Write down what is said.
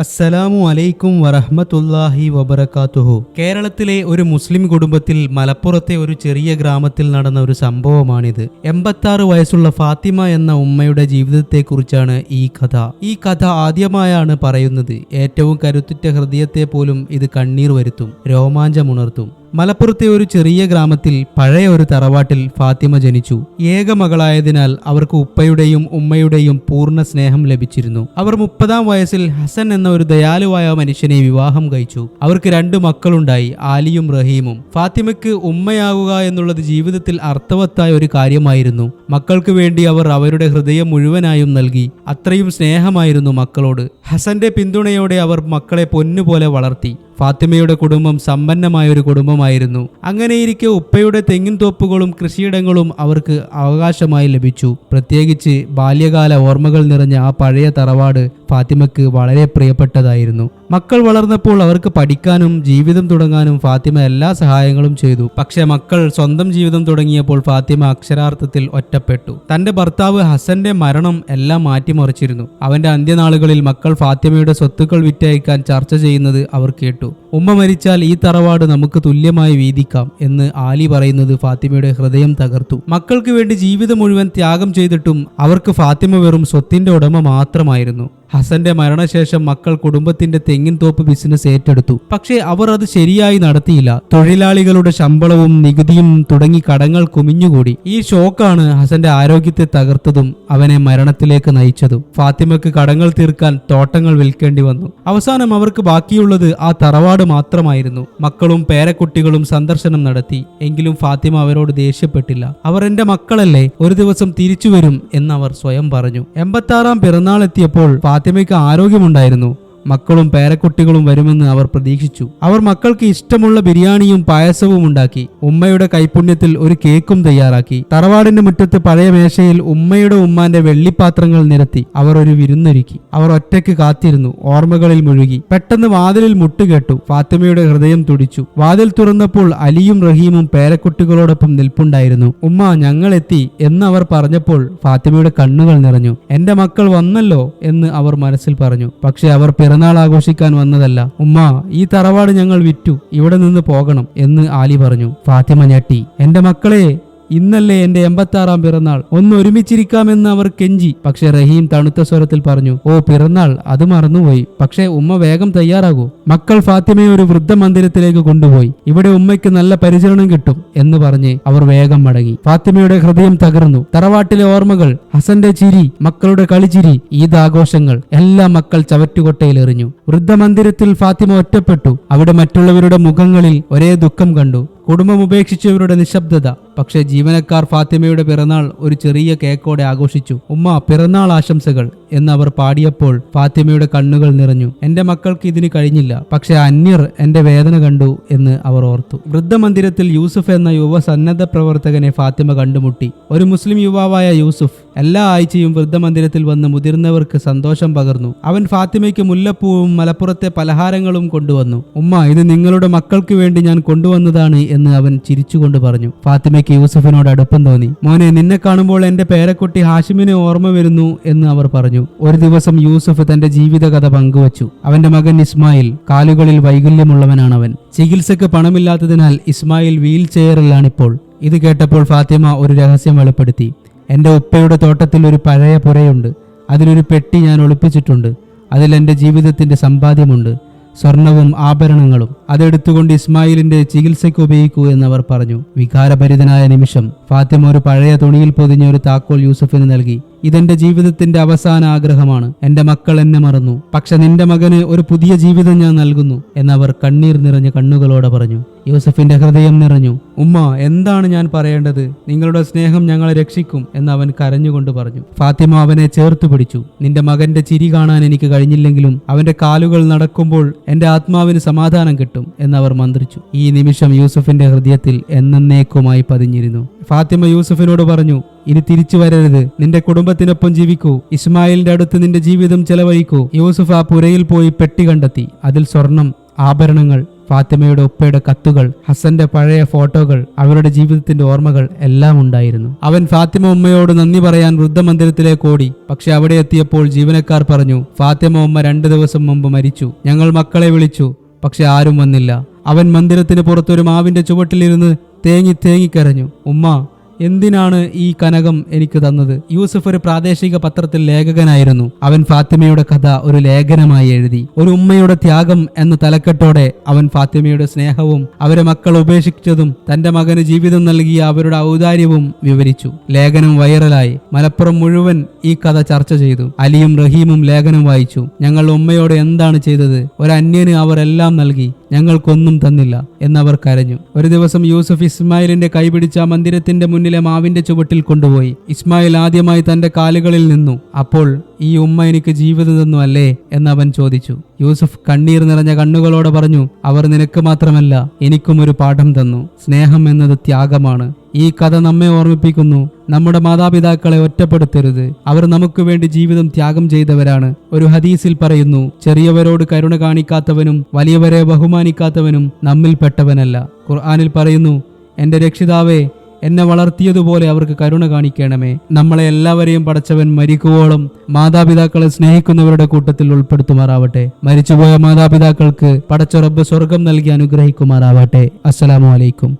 അസ്സലാമു അലൈക്കും വറഹ്മത്തുള്ളാഹി വബറകാതുഹു കേരളത്തിലെ ഒരു മുസ്ലിം കുടുംബത്തിൽ മലപ്പുറത്തെ ഒരു ചെറിയ ഗ്രാമത്തിൽ നടന്ന ഒരു സംഭവമാണിത്. എൺപത്താറ് വയസ്സുള്ള ഫാത്തിമ എന്ന ഉമ്മയുടെ ജീവിതത്തെക്കുറിച്ചാണ് ഈ കഥ. ഈ കഥ ആദ്യമായാണ് പറയുന്നത്. ഏറ്റവും കരുത്തുറ്റ ഹൃദയത്തെ പോലും ഇത് കണ്ണീർ വരുത്തും രോമാഞ്ചമുണർത്തും മലപ്പുറത്തെ ഒരു ചെറിയ ഗ്രാമത്തിൽ പഴയ ഒരു തറവാട്ടിൽ ഫാത്തിമ ജനിച്ചു. ഏക മകളായതിനാൽ അവർക്ക് ഉപ്പയുടെയും ഉമ്മയുടെയും പൂർണ സ്നേഹം ലഭിച്ചിരുന്നു. അവർ മുപ്പതാം വയസ്സിൽ ഹസൻ എന്ന ഒരു ദയാലുവായ മനുഷ്യനെ വിവാഹം കഴിച്ചു. അവർക്ക് രണ്ട് മക്കളുണ്ടായി ആലിയും റഹീമും. ഫാത്തിമയ്ക്ക് ഉമ്മയാകുക എന്നുള്ളത് ജീവിതത്തിൽ അർത്ഥവത്തായ ഒരു കാര്യമായിരുന്നു. മക്കൾക്ക് വേണ്ടി അവർ അവരുടെ ഹൃദയം മുഴുവനായും നൽകി. അത്രയും സ്നേഹമായിരുന്നു മക്കളോട്. ഹസന്റെ പിന്തുണയോടെ അവർ മക്കളെ പൊന്നുപോലെ വളർത്തി. ഫാത്തിമയുടെ കുടുംബം സമ്പന്നമായ ഒരു കുടുംബമായിരുന്നു. അങ്ങനെയിരിക്കെ ഉപ്പയുടെ തെങ്ങിൻ തോപ്പുകളും കൃഷിയിടങ്ങളും അവർക്ക് അവകാശമായി ലഭിച്ചു. പ്രത്യേകിച്ച് ബാല്യകാല ഓർമ്മകൾ നിറഞ്ഞ ആ പഴയ തറവാട് ഫാത്തിമയ്ക്ക് വളരെ പ്രിയപ്പെട്ടതായിരുന്നു. മക്കൾ വളർന്നപ്പോൾ അവർക്ക് പഠിക്കാനും ജീവിതം തുടങ്ങാനും ഫാത്തിമ എല്ലാ സഹായങ്ങളും ചെയ്തു. പക്ഷേ മക്കൾ സ്വന്തം ജീവിതം തുടങ്ങിയപ്പോൾ ഫാത്തിമ അക്ഷരാർത്ഥത്തിൽ ഒറ്റപ്പെട്ടു. തന്റെ ഭർത്താവ് ഹസന്റെ മരണം എല്ലാം മാറ്റിമറിച്ചിരുന്നു. അവന്റെ അന്ത്യനാളുകളിൽ മക്കൾ ഫാത്തിമയുടെ സ്വത്തുക്കൾ വിറ്റയക്കാൻ ചർച്ച ചെയ്യുന്നത് അവർ കേട്ടു. ഉമ്മ മരിച്ചാൽ ഈ തറവാട് നമുക്ക് തുല്യമായി വീതിക്കാം എന്ന് ആലി പറയുന്നത് ഫാത്തിമയുടെ ഹൃദയം തകർത്തു. മക്കൾക്ക് വേണ്ടി ജീവിതം മുഴുവൻ ത്യാഗം ചെയ്തിട്ടും അവർക്ക് ഫാത്തിമ വെറും സ്വത്തിന്റെ ഉടമ മാത്രമായിരുന്നു. ഹസന്റെ മരണശേഷം മക്കൾ കുടുംബത്തിന്റെ തെങ്ങിൻ തോപ്പ് ബിസിനസ് ഏറ്റെടുത്തു. പക്ഷേ അവർ അത് ശരിയായി നടത്തിയില്ല. തൊഴിലാളികളുടെ ശമ്പളവും നികുതിയും തുടങ്ങി കടങ്ങൾ കുമിഞ്ഞുകൂടി. ഈ ഷോക്കാണ് ഹസന്റെ ആരോഗ്യത്തെ തകർത്തതും അവനെ മരണത്തിലേക്ക് നയിച്ചതും. ഫാത്തിമക്ക് കടങ്ങൾ തീർക്കാൻ തോട്ടങ്ങൾ വിൽക്കേണ്ടി വന്നു. അവസാനം അവർക്ക് ബാക്കിയുള്ളത് ആ തറവാട് മാത്രമായിരുന്നു. മക്കളും പേരക്കുട്ടികളും സന്ദർശനം നടത്തി. എങ്കിലും ഫാത്തിമ അവരോട് ദേഷ്യപ്പെട്ടില്ല. അവർ എന്റെ മക്കളല്ലേ? ഒരു ദിവസം തിരിച്ചു വരും എന്നവർ സ്വയം പറഞ്ഞു. എൺപത്തി ആറാം പിറന്നാൾ എത്തിയപ്പോൾ ഫാത്തിമയ്ക്ക് ആരോഗ്യമുണ്ടായിരുന്നു. മക്കളും പേരക്കുട്ടികളും വരുമെന്ന് അവർ പ്രതീക്ഷിച്ചു. അവർ മക്കൾക്ക് ഇഷ്ടമുള്ള ബിരിയാണിയും പായസവും ഉണ്ടാക്കി. ഉമ്മയുടെ കൈപുണ്യത്തിൽ ഒരു കേക്കും തയ്യാറാക്കി. തറവാടിന്റെ മുറ്റത്ത് പഴയ മേശയിൽ ഉമ്മയുടെ ഉമ്മാന്റെ വെള്ളിപ്പാത്രങ്ങൾ നിരത്തി. അവർ ഒരു വിരുന്നൊരുക്കി. അവർ ഒറ്റയ്ക്ക് കാത്തിരുന്നു. ഓർമ്മകളിൽ മുഴുകി. പെട്ടെന്ന് വാതിലിൽ മുട്ടുകേട്ടു ഫാത്തിമയുടെ ഹൃദയം തുടിച്ചു. വാതിൽ തുറന്നപ്പോൾ അലിയും റഹീമും പേരക്കുട്ടികളോടൊപ്പം നിൽപ്പുണ്ടായിരുന്നു. ഉമ്മ ഞങ്ങൾ എത്തി എന്ന് അവർ പറഞ്ഞപ്പോൾ ഫാത്തിമയുടെ കണ്ണുകൾ നിറഞ്ഞു. എന്റെ മക്കൾ വന്നല്ലോ എന്ന് അവർ മനസ്സിൽ പറഞ്ഞു. പക്ഷെ അവർ പിറന്നാൾ ആഘോഷിക്കാൻ വന്നതല്ല. ഉമ്മ ഈ തറവാട് ഞങ്ങൾ വിറ്റു. ഇവിടെ നിന്ന് പോകണം എന്ന് ആലി പറഞ്ഞു. ഫാത്തിമ ഞെട്ടി. എന്റെ മക്കളെ ഇന്നല്ലേ എന്റെ എൺപത്താറാം പിറന്നാൾ. ഒന്ന് ഒരുമിച്ചിരിക്കാമെന്ന് അവർ കെഞ്ചി. പക്ഷെ റഹീം തണുത്ത സ്വരത്തിൽ പറഞ്ഞു ഓ പിറന്നാൾ അത് മറന്നുപോയി. പക്ഷേ ഉമ്മ വേഗം തയ്യാറാകൂ. മക്കൾ ഫാത്തിമയെ ഒരു വൃദ്ധ മന്ദിരത്തിലേക്ക് കൊണ്ടുപോയി. ഇവിടെ ഉമ്മയ്ക്ക് നല്ല പരിചരണം കിട്ടും എന്ന് പറഞ്ഞ് അവർ വേഗം മടങ്ങി. ഫാത്തിമയുടെ ഹൃദയം തകർന്നു. തറവാട്ടിലെ ഓർമ്മകൾ ഹസന്റെ ചിരി മക്കളുടെ കളിച്ചിരി ഈദ് ആഘോഷങ്ങൾ എല്ലാ മക്കൾ ചവറ്റുകൊട്ടയിൽ എറിഞ്ഞു. വൃദ്ധമന്ദിരത്തിൽ ഫാത്തിമ ഒറ്റപ്പെട്ടു. അവിടെ മറ്റുള്ളവരുടെ മുഖങ്ങളിൽ ഒരേ ദുഃഖം കണ്ടു. കുടുംബം ഉപേക്ഷിച്ചവരുടെ നിശബ്ദത. പക്ഷേ ജീവനക്കാർ ഫാത്തിമയുടെ പിറന്നാൾ ഒരു ചെറിയ കേക്കോടെ ആഘോഷിച്ചു. ഉമ്മ പിറന്നാൾ ആശംസകൾ എന്ന് അവർ പാടിയപ്പോൾ ഫാത്തിമയുടെ കണ്ണുകൾ നിറഞ്ഞു. എന്റെ മക്കൾക്ക് ഇതിന് കഴിഞ്ഞില്ല പക്ഷെ അന്യർ എന്റെ വേദന കണ്ടു എന്ന് അവർ ഓർത്തു. വൃദ്ധമന്ദിരത്തിൽ യൂസുഫ് എന്ന യുവ സന്നദ്ധ പ്രവർത്തകനെ ഫാത്തിമ കണ്ടുമുട്ടി. ഒരു മുസ്ലിം യുവാവായ യൂസുഫ് എല്ലാ ആഴ്ചയും വൃദ്ധമന്ദിരത്തിൽ വന്ന് മുതിർന്നവർക്ക് സന്തോഷം പകർന്നു. അവൻ ഫാത്തിമയ്ക്ക് മുല്ലപ്പൂവും മലപ്പുറത്തെ പലഹാരങ്ങളും കൊണ്ടുവന്നു. ഉമ്മ ഇത് നിങ്ങളുടെ മക്കൾക്ക് വേണ്ടി ഞാൻ കൊണ്ടുവന്നതാണ് എന്ന് അവൻ ചിരിച്ചുകൊണ്ട് പറഞ്ഞു. ഫാത്തിമയ്ക്ക് യൂസുഫിനോട് അടുപ്പം തോന്നി. മോനെ നിന്നെ കാണുമ്പോൾ എന്റെ പേരക്കുട്ടി ഹാഷിമിനെ ഓർമ്മ വരുന്നു എന്ന് അവർ പറഞ്ഞു. ഒരു ദിവസം യൂസഫ് തന്റെ ജീവിതകഥ പങ്കുവച്ചു. അവന്റെ മകൻ ഇസ്മായിൽ കാലുകളിൽ വൈകല്യമുള്ളവനാണ് അവൻ ചികിത്സക്ക് പണമില്ലാത്തതിനാൽ ഇസ്മായിൽ വീൽ ചെയറിലാണിപ്പോൾ ഇത് കേട്ടപ്പോൾ ഫാത്തിമ ഒരു രഹസ്യം വെളിപ്പെടുത്തി. എന്റെ ഉപ്പയുടെ തോട്ടത്തിൽ ഒരു പഴയ പുരയുണ്ട്. അതിലൊരു പെട്ടി ഞാൻ ഒളിപ്പിച്ചിട്ടുണ്ട്. അതിൽ എന്റെ ജീവിതത്തിന്റെ സമ്പാദ്യമുണ്ട്. സ്വർണവും ആഭരണങ്ങളും അതെടുത്തുകൊണ്ട് ഇസ്മായിലിന്റെ ചികിത്സയ്ക്ക് ഉപയോഗിക്കൂ എന്നവർ പറഞ്ഞു. വികാരഭരിതനായ നിമിഷം ഫാത്തിമ ഒരു പഴയ തുണിയിൽ പൊതിഞ്ഞ ഒരു താക്കോൽ യൂസഫിന് നൽകി. ഇതെന്റെ ജീവിതത്തിന്റെ അവസാന ആഗ്രഹമാണ്. എന്റെ മക്കൾ എന്നെ മറന്നു. പക്ഷെ നിന്റെ മകന് ഒരു പുതിയ ജീവിതം ഞാൻ നൽകുന്നു എന്നവർ കണ്ണീർ നിറഞ്ഞ കണ്ണുകളോടെ പറഞ്ഞു. യൂസഫിന്റെ ഹൃദയം നിറഞ്ഞു. ഉമ്മ എന്താണ് ഞാൻ പറയേണ്ടത്? നിങ്ങളുടെ സ്നേഹം ഞങ്ങളെ രക്ഷിക്കും എന്ന് അവൻ കരഞ്ഞുകൊണ്ട് പറഞ്ഞു. ഫാത്തിമ അവനെ ചേർത്ത് പിടിച്ചു. നിന്റെ മകന്റെ ചിരി കാണാൻ എനിക്ക് കഴിഞ്ഞില്ലെങ്കിലും അവന്റെ കാലുകൾ നടക്കുമ്പോൾ എന്റെ ആത്മാവിന് സമാധാനം കിട്ടും എന്ന് അവർ മന്ത്രിച്ചു. ഈ നിമിഷം യൂസഫിന്റെ ഹൃദയത്തിൽ എന്നേക്കുമായി പതിഞ്ഞിരുന്നു. ഫാത്തിമ യൂസഫിനോട് പറഞ്ഞു ഇനി തിരിച്ചു വരരുത്. നിന്റെ കുടുംബത്തിനൊപ്പം ജീവിക്കൂ. ഇസ്മായിലിന്റെ അടുത്ത് നിന്റെ ജീവിതം ചെലവഴിക്കൂ. യൂസുഫ് ആ പുരയിൽ പോയി പെട്ടി കണ്ടെത്തി. അതിൽ സ്വർണം ആഭരണങ്ങൾ ഫാത്തിമയുടെ ഉപ്പയുടെ കത്തുകൾ ഹസന്റെ പഴയ ഫോട്ടോകൾ അവരുടെ ജീവിതത്തിന്റെ ഓർമ്മകൾ എല്ലാം ഉണ്ടായിരുന്നു. അവൻ ഫാത്തിമ ഉമ്മയോട് നന്ദി പറയാൻ വൃദ്ധമന്ദിരത്തിലേക്ക് ഓടി. പക്ഷെ അവിടെ എത്തിയപ്പോൾ ജീവനക്കാർ പറഞ്ഞു ഫാത്തിമ ഉമ്മ രണ്ടു ദിവസം മുമ്പ് മരിച്ചു. ഞങ്ങൾ മക്കളെ വിളിച്ചു പക്ഷെ ആരും വന്നില്ല. അവൻ മന്ദിരത്തിന് പുറത്തൊരു മാവിന്റെ ചുവട്ടിലിരുന്ന് തേങ്ങി തേങ്ങിക്കരഞ്ഞു ഉമ്മ എന്തിനാണ് ഈ കനകം എനിക്ക് തന്നത്? യൂസഫ് ഒരു പ്രാദേശിക പത്രത്തിൽ ലേഖകനായിരുന്നു. അവൻ ഫാത്തിമയുടെ കഥ ഒരു ലേഖനമായി എഴുതി. ഒരു ഉമ്മയുടെ ത്യാഗം എന്ന തലക്കെട്ടോടെ അവൻ ഫാത്തിമയുടെ സ്നേഹവും അവരെ മക്കൾ ഉപേക്ഷിച്ചതും തന്റെ മകന് ജീവിതം നൽകിയ അവരുടെ ഔദാര്യവും വിവരിച്ചു. ലേഖനം വൈറലായി. മലപ്പുറം മുഴുവൻ ഈ കഥ ചർച്ച ചെയ്തു. അലിയും റഹീമും ലേഖനം വായിച്ചു. ഞങ്ങൾ ഉമ്മയോട് എന്താണ് ചെയ്തത്? ഒരു അന്യന് അവർ എല്ലാം നൽകി. ഞങ്ങൾക്കൊന്നും തന്നില്ല എന്നവർ കരഞ്ഞു. ഒരു ദിവസം യൂസഫ് ഇസ്മായിലിന്റെ കൈപിടിച്ച മന്ദിരത്തിന്റെ മുന്നിലെ മാവിന്റെ ചുവട്ടിൽ കൊണ്ടുപോയി. ഇസ്മായിൽ ആദ്യമായി തന്റെ കാലുകളിൽ നിന്നു. അപ്പോൾ ഈ ഉമ്മ എനിക്ക് ജീവിതം തന്നു അല്ലേ? അവൻ ചോദിച്ചു. യൂസഫ് കണ്ണീർ നിറഞ്ഞ കണ്ണുകളോടെ പറഞ്ഞു അവർ നിനക്ക് മാത്രമല്ല എനിക്കും ഒരു പാഠം തന്നു. സ്നേഹം എന്നത് ത്യാഗമാണ്. ഈ കഥ നമ്മെ ഓർമ്മിപ്പിക്കുന്നു. നമ്മുടെ മാതാപിതാക്കളെ ഒറ്റപ്പെടുത്തരുത്. അവർ നമുക്ക് വേണ്ടി ജീവിതം ത്യാഗം ചെയ്തവരാണ്. ഒരു ഹദീസിൽ പറയുന്നു ചെറിയവരോട് കരുണ കാണിക്കാത്തവനും വലിയവരെ ബഹുമാനിക്കാത്തവനും നമ്മിൽ പെട്ടവനല്ല. ഖുർആാനിൽ പറയുന്നു എന്റെ രക്ഷിതാവേ എന്നെ വളർത്തിയതുപോലെ അവർക്ക് കരുണ കാണിക്കണമേ. നമ്മളെ എല്ലാവരെയും പടച്ചവൻ മരിക്കുവോളം മാതാപിതാക്കളെ സ്നേഹിക്കുന്നവരുടെ കൂട്ടത്തിൽ ഉൾപ്പെടുത്തുമാറാവട്ടെ. മരിച്ചുപോയ മാതാപിതാക്കൾക്ക് പടച്ച റബ്ബ് സ്വർഗം നൽകി അനുഗ്രഹിക്കുമാറാവട്ടെ. അസ്സലാമു അലൈക്കും.